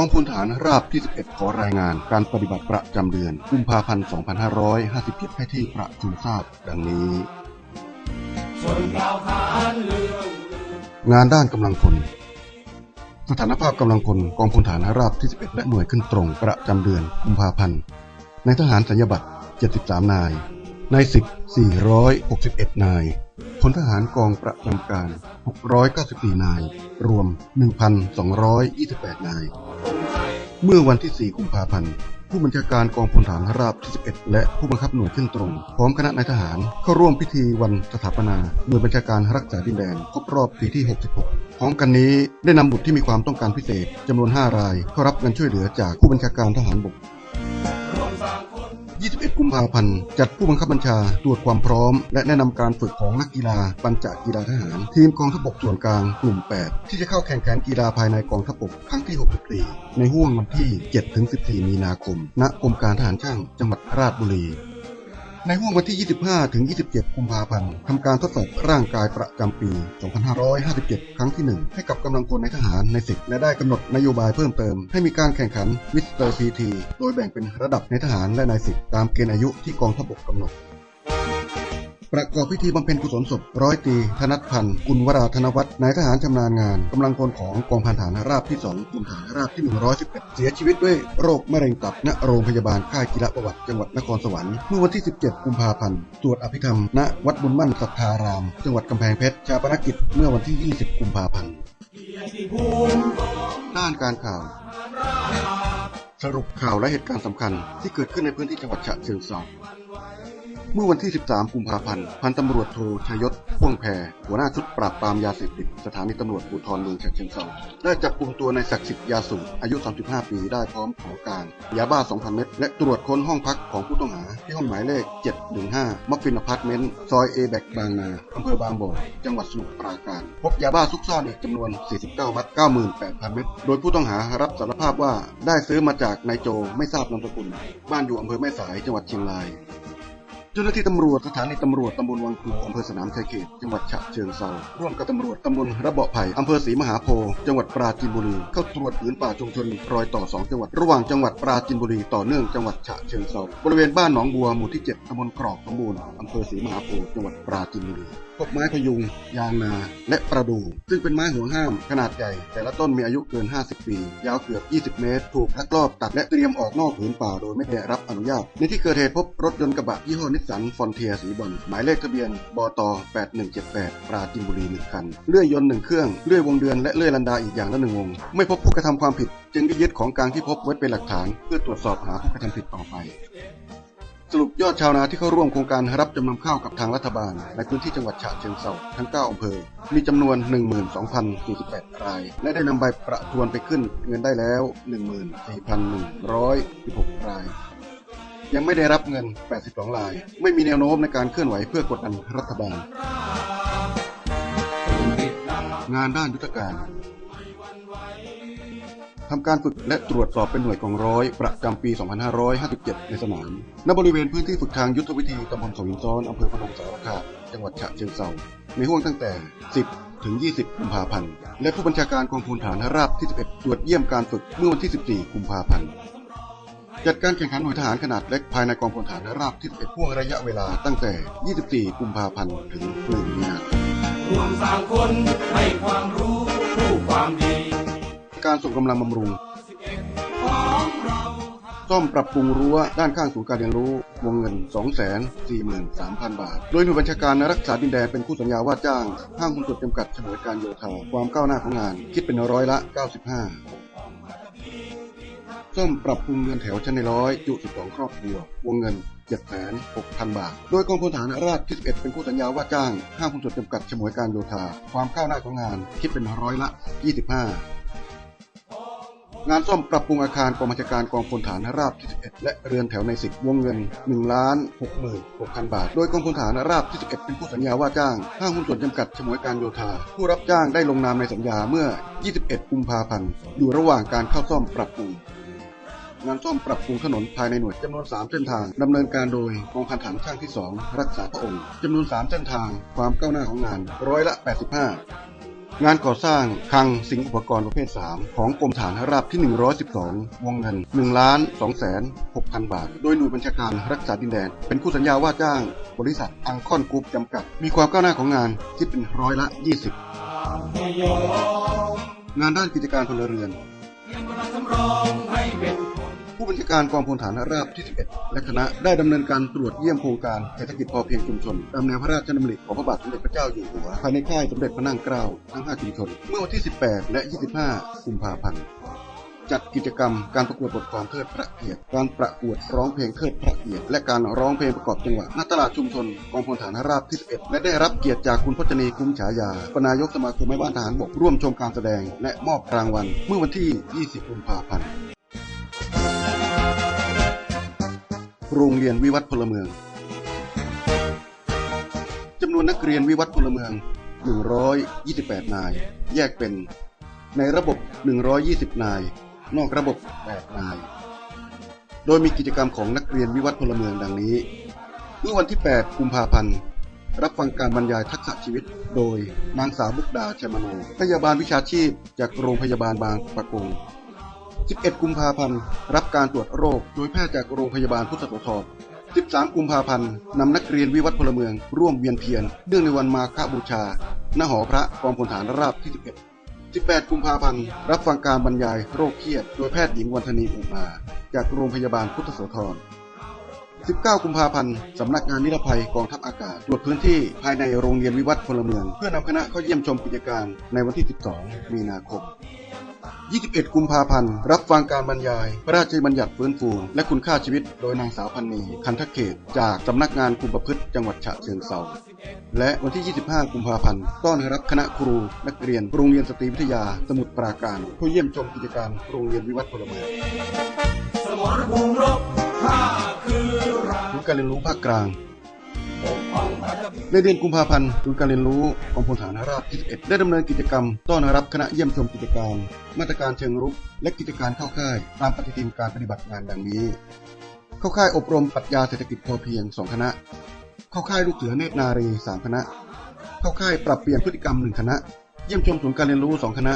องพลฐานราบที่ 11 ขอรายงานการปฏิบัติประจำเดือน กุมภาพันธ์ 2557 ให้ที่ประชุมทราบดังนี้ งานด้านกำลังพลสถานภาพกำลังพลกองพลฐานราบที่ 11 และหน่วยขึ้นตรงประจำเดือนกุมภาพันธ์ในทหารสัญญาบัตร 73 นาย ใน10 461 นายพลทหารกองประจำการ 694 นาย รวม 1,228 นาย เมื่อวันที่ 4 กุมภาพันธ์ผู้บัญชาการกองพลฐานราบที่ 11 และผู้บังคับหน่วยขึ้นตรง พร้อมคณะนายทหารเข้าร่วมพิธีวันสถาปนาหน่วยบัญชาการรักษาดินแดนครบรอบปีที่ 66 พร้อมกันนี้ได้นำบุตรที่มีความต้องการพิเศษจำนวน 5 รายเข้ารับเงินช่วยเหลือจากผู้บัญชาการทหารบก 21 กุมภาพันธ์ จัดผู้บังคับบัญชาตรวจความพร้อม และแนะนำการฝึกของนักกีฬาปัญจกีฬาทหาร ทีมกองทัพบกส่วนกลางกลุ่ม 8 ที่จะเข้าแข่งขันกีฬาภายในกองทัพบกครั้งที่ 64 ในห่วงวันที่ 7-14 มีนาคม ณกรมการทหารช่างจังหวัดราชบุรี ในห่วงวันที่ 25 ถึง 27 กุมภาพันธ์ทำการทดสอบร่างกายประจำปี 2557 ครั้งที่ 1 ให้กับกำลังพลในทหารในสิบและได้กำหนดนโยบายเพิ่มเติม ให้มีการแข่งขันมิสเตอร์พีทีโดยแบ่งเป็นระดับในทหารและนายสิบตามเกณฑ์อายุที่กองทัพบกกำหนด ประกอบพิธีบำเพ็ญกุศลศพร้อยตีธนัทพันธ์กุลวราธนวัฒน์นายทหารชำนาญงานกำลังพลของกองพันฐานราบที่2กลุ่มฐานราบที่ 111 เสียชีวิตด้วยโรคมะเร็งตับณโรงพยาบาลค่ายกีฬาประวัติจังหวัดนครสวรรค์เมื่อวันที่ 17 กุมภาพันธ์สวดอภิธรรม ณวัดบุญมั่นศรัทธาราม จังหวัดกำแพงเพชรชาปนกิจเมื่อวันที่ 20 กุมภาพันธ์ด้านการข่าวสรุปข่าวและเหตุการณ์สำคัญที่เกิดขึ้นในพื้นที่จังหวัดฉะเชิงเทรา เมื่อวันที่ 13 กุมภาพันธ์ พันตำรวจโทชยศพ่วงแพร หัวหน้าชุดปราบปรามยาเสพติด สถานีตำรวจภูธรเมืองฉะเชิงเทราได้จับกลุ่มตัวในศักดิ์สิทธิ์ยาสูบอายุ 35 ปีได้พร้อมของกลางยาบ้า 2,000 เม็ด และตรวจค้นห้องพักของผู้ต้องหา ที่ห้องหมายเลข 715 มัฟฟินอพาร์ตเมนต์ ซอยเอแบกบางนา อำเภอบางบ่อ จังหวัดสมุทรปราการ พบยาบ้าซุกซ่อนอีกจำนวน 49 มัด 98,000 เม็ด โดยผู้ต้องหารับสารภาพว่าได้ซื้อมาจากนายโจไม่ทราบนามสกุล บ้านอยู่อำเภอแม่สาย จังหวัดเชียงราย จ้าหน้าที่ตำรวจสถานีตำรวจตำบลวังครูอำเภอสนามชายเขตจังหวัดฉะเชิงเทราร่วมกับตำรวจตำบลระเบาะไผ่อำเภอศรีมหาโพธิ์จังหวัดปราจีนบุรีเข้าตรวจผืนป่าชุมชนรอยต่อ 2 จังหวัดระหว่างจังหวัดปราจีนบุรีต่อเนื่องจังหวัดฉะเชิงเทราบริเวณบ้านหนองบัวหมู่ที่ 7ตำบลกรอกสมบูรณ์อำเภอศรีมหาโพธิ์จังหวัดปราจีนบุรี พบไม้พยุง ยางนา และประดู่ซึ่งเป็นไม้ห่วงห้ามขนาดใหญ่ แต่ละต้นมีอายุเกิน 50 ปี ยาวเกือบ 20 เมตร ถูกลักลอบตัดและเตรียมออกนอกผืนป่าโดยไม่ได้รับอนุญาต ในที่เกิดเหตุพบรถยนต์กระบะยี่ห้อนิสสันฟอนเทียสีบอลหมายเลขทะเบียนบต8178 ปราจีนบุรี1คัน เลื่อยยนต์1เครื่อง เลื่อยวงเดือนและเลื่อยลันดาอีกอย่างละหนึ่งวง ไม่พบผู้กระทำความผิด จึงได้ยึดของกลางที่พบไว้เป็นหลักฐาน เพื่อตรวจสอบหาผู้กระทำผิดต่อไป สรุปยอดชาวนาที่เข้าร่วมโครงการรับจำนำข้าวกับทางรัฐบาล ในพื้นที่จังหวัดฉะเชิงเทราทั้ง 9 อำเภอ มีจำนวน 12,048 ราย และได้นำใบประทวนไปขึ้นเงินได้แล้ว 14,116 ราย ยังไม่ได้รับเงิน 82 ราย ไม่มีแนวโน้มในการเคลื่อนไหวเพื่อกดดันรัฐบาล งานด้านยุทธการ ทำการฝึกและตรวจสอบเป็นหน่วยกองร้อย ประจำปี 2557 ในสนาม ณ บริเวณพื้นที่ฝึกทางยุทธวิธีตำบลเขาหินซ้อนอำเภอพนมสารคามจังหวัดฉะเชิงเทราในห่วงตั้งแต่ 10 ถึง 20 กุมภาพันธ์ และผู้บัญชาการกองพลฐานราบที่ 11 ตรวจเยี่ยมการฝึกเมื่อวันที่ 14 กุมภาพันธ์จัดการแข่งขันหน่วยทหารขนาดเล็กภายในกองพลฐานราบที่11พ่วงระยะเวลาตั้งแต่ 24 กุมภาพันธ์ ถึง 1 มีนาคม การส่งกำลังบำรุงซ่อมปรับปรุงรั้วด้านข้างศูนย์การเรียนรู้วงเงิน 243,000 บาท โดยหน่วยบัญชาการรักษาดินแดนเป็นผู้สัญญาว่าจ้าง ห้างหุ้นส่วนจำกัดฉนวยการโยธาความก้าวหน้าของงาน คิดเป็นร้อยละ 95ซ่อมปรับปรุงเรือนแถวชั้นในร้อยจุ 12 ครอบครัว วงเงิน7,600 บาท โดยกองพลฐานราบที่ 11 เป็นผู้สัญญาว่าจ้าง ห้างหุ้นส่วนจำกัดฉนวยการโยธาความก้าวหน้าของงาน คิดเป็นร้อยละ 25 งานซ่อมปรับปรุงอาคารกองบัญชาการกองพลฐานราบที่ 11 และเรือนแถวใน 10 วงเงิน1ล้าน66,000 บาท โดยกองพลฐานราบที่ 11 เป็นผู้สัญญาว่าจ้างห้างหุ้นส่วนจำกัดฉมวยการโยธา ผู้รับจ้างได้ลงนามในสัญญาเมื่อ 21 กุมภาพันธ์ อยู่ระหว่างการเข้าซ่อมปรับปรุงงานซ่อมปรับปรุงถนนภายในหน่วยจำนวน 3 เส้นทางดำเนินการโดยกองพันฐานช่างที่ 2 รักษาพระองค์จำนวน 3 เส้นทางความก้าวหน้าของงานร้อยละ 85 งานก่อสร้างคลังสิ่งอุปกรณ์ประเภท 3 ของกรมฐานราบที่ 112 วงเงิน1ล้าน2แสน6พันบาท โดยหน่วยบัญชาการรักษาดินแดน เป็นผู้สัญญาว่าจ้างบริษัทอังคอนกรุ๊ปจำกัด มีความก้าวหน้าของงานคิดเป็นร้อยละ 20 งานด้านกิจการพลเรือน บัญชาการกองพลฐานราบที่ 11 และคณะได้ดำเนินการตรวจเยี่ยมโครงการเศรษฐกิจพอเพียงชุมชนตามแนวพระราชดำริของพระบาทสมเด็จพระเจ้าอยู่หัวภายในค่ายสมเด็จพระนั่งเกล้าทั้ง 5 ชุมชน เมื่อวันที่ 18 และ 25 กุมภาพันธ์จัดกิจกรรมการประกวดบทกลอนเทิดพระเกียรติ การประกวดร้องเพลงเทิดพระเกียรติ และการร้องเพลงประกอบจังหวะณตลาดชุมชนกองพลฐานราบที่11และได้รับเกียรติจากคุณพจนีคุ้มฉายาปนายกสมาคมแม่บ้านทหารบกร่วมชมการแสดง และมอบรางวัล เมื่อวันที่ 20 กุมภาพันธ์ โรงเรียนวิวัฒน์พลเมืองจำนวนนักเรียนวิวัฒน์พลเมือง 128 นาย แยกเป็น ในระบบ 120 นาย นอกระบบ 8 นาย โดยมีกิจกรรมของนักเรียนวิวัฒน์พลเมืองดังนี้ เมื่อวันที่ 8 กุมภาพันธ์ รับฟังการบรรยายทักษะชีวิต โดยนางสาวมุกดาชัยมโนพยาบาลวิชาชีพ จากโรงพยาบาลบางประกง 11 กุมภาพันธ์ รับการตรวจโรค โดยแพทย์จากโรงพยาบาลพุทธโสธร13 กุมภาพันธ์ นำนักเรียนวิวัฒน์พลเมือง ร่วมเวียนเทียน เนื่องในวันมาฆบูชา ณ หอพระกองพลฐานราบที่ 11 18 กุมภาพันธ์ รับฟังการบรรยายโรคเครียด โดยแพทย์หญิงวันธนีอุมา จากโรงพยาบาลพุทธโสธร19 กุมภาพันธ์ สำนักงานนิรภัยกองทัพอากาศ ตรวจพื้นที่ภายในโรงเรียนวิวัฒน์พลเมือง เพื่อนำคณะเข้าเยี่ยมชมกิจการในวันที่ 12 มีนาคม 21 กุมภาพันธ์ รับฟังการบรรยาย พระราชบัญญัติฟื้นฟู และคุณค่าชีวิตโดยนางสาวพันนีคันทเกตจากสำนักงานคุมประพฤติจังหวัดฉะเชิงเทราและวันที่ 25 กุมภาพันธ์ ต้อนรับคณะครู นักเรียน โรงเรียนสตรีวิทยา สมุทรปราการเพื่อเยี่ยมชมกิจการโรงเรียนวิวัฒน์พลเมืองสมรภูมิรบข้าคือเราศูนย์การเรียนรู้ภาคกลาง ในเดือนกุมภาพันธ์ศูนย์การเรียนรู้กองพลฐานราบที่11ได้ดำเนินกิจกรรม ต้อนรับคณะเยี่ยมชมกิจการ มาตรการเชิงรุก และกิจการเข้าค่าย ตามปฏิทินการปฏิบัติงานดังนี้ เข้าค่ายอบรมปรัชญาเศรษฐกิจพอเพียง 2 คณะ เข้าค่ายลูกเสือเนตรนารี3 คณะ เข้าค่ายปรับเปลี่ยนพฤติกรรม 1 คณะ เยี่ยมชมศูนย์การเรียนรู้ 2 คณะ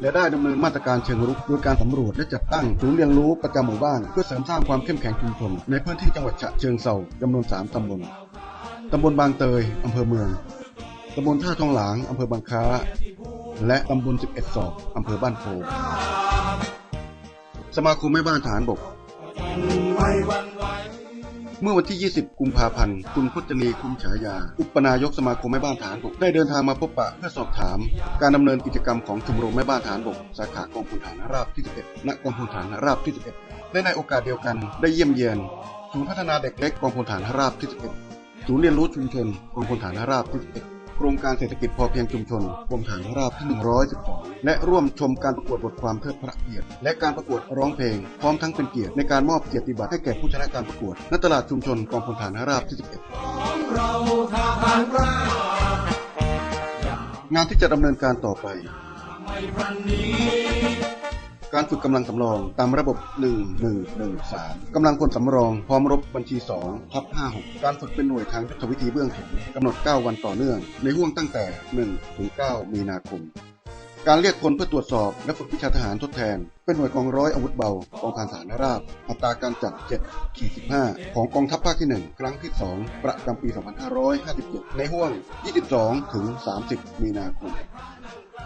และได้ดำเนินมาตรการเชิงรุกโดยการสำรวจและจัดตั้งศูนย์เรียนรู้ประจำหมู่บ้าน เพื่อเสริมสร้างความเข้มแข็งชุมชนในพื้นที่จังหวัดฉะเชิงเทราจำนวน 3 ตำบล ตำบลบางเตย อำเภอเมือง ตำบลท่าทองหลาง อำเภอบางค้า และตำบล 11 ศอก อำเภอบ้านโพ สมาคมแม่บ้านฐานบก เมื่อวันที่ 20 กุมภาพันธ์ คุณพจนีคุ้มฉายา อุปนายกสมาคมแม่บ้านฐานบก ได้เดินทางมาพบปะเพื่อสอบถาม การดำเนินกิจกรรมของชมรมแม่บ้านฐานบก สาขากองพลฐานราบที่ 11 ณ กองพลฐานราบที่ 11 และในโอกาสเดียวกันได้เยี่ยมเยียนศูนย์พัฒนาเด็กเล็กกองพลฐานราบที่ 11 ศูนย์เรียนรู้ชุมชนกองพลฐานราบที่11โครงการเศรษฐกิจพอเพียงชุมชนกรมฐานราบที่ 112 และร่วมชมการประกวดบทความเทิดพระเกียรติ และการประกวดร้องเพลง พร้อมทั้งเป็นเกียรติในการมอบเกียรติบัตรให้แก่ผู้ชนะการประกวดณตลาดชุมชนกองพลฐานราบที่ของเราทหารกล้า11 งานที่จะดำเนินการต่อไปไม่พลันนี การฝึกกำลังสำรองตามระบบ 1113กำลังพลสำรองพร้อมรบบัญชี2ทับ56 การฝึกเป็นหน่วยทางยุทธวิธีเบื้องสูงกำหนด 9 วันต่อเนื่อง ในห่วงตั้งแต่ 1 ถึง 9 มีนาคม การเรียกคนเพื่อตรวจสอบและฝึกวิชาทหารทดแทน เป็นหน่วยกองร้อยอาวุธเบากองพันฐานราบ อัตราการจัด7ขีด15 ของกองทัพภาคที่ 1 ครั้งที่ 2 ประจำปี 2557 ในห่วง 22 ถึง 30 มีนาคม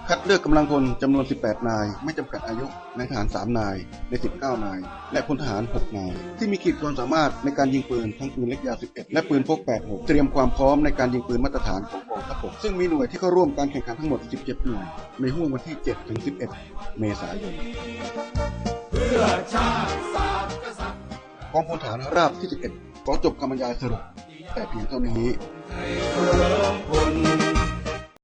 คัดเลือกกำลังพลจำนวน 18 นาย ไม่จำกัดอายุในทหาร 3 นาย ใน 19 นาย และพลทหาร 6 นาย ที่มีขีดความสามารถในการยิงปืนทั้งปืนเล็กยาว 11 และปืนพก 86 เตรียมความพร้อมในการยิงปืนมาตรฐานของกองทัพบกซึ่งมีหน่วยที่เข้าร่วมการแข่งขันทั้งหมด 17 หน่วย ในห่วงวันที่ 7 ถึง 11 เมษายนเพื่อชาติศาสตร์กษัตริย์กองพลฐานราบที่ 11ขอจบคำบรรยายสรุปแต่เพียงเท่านี้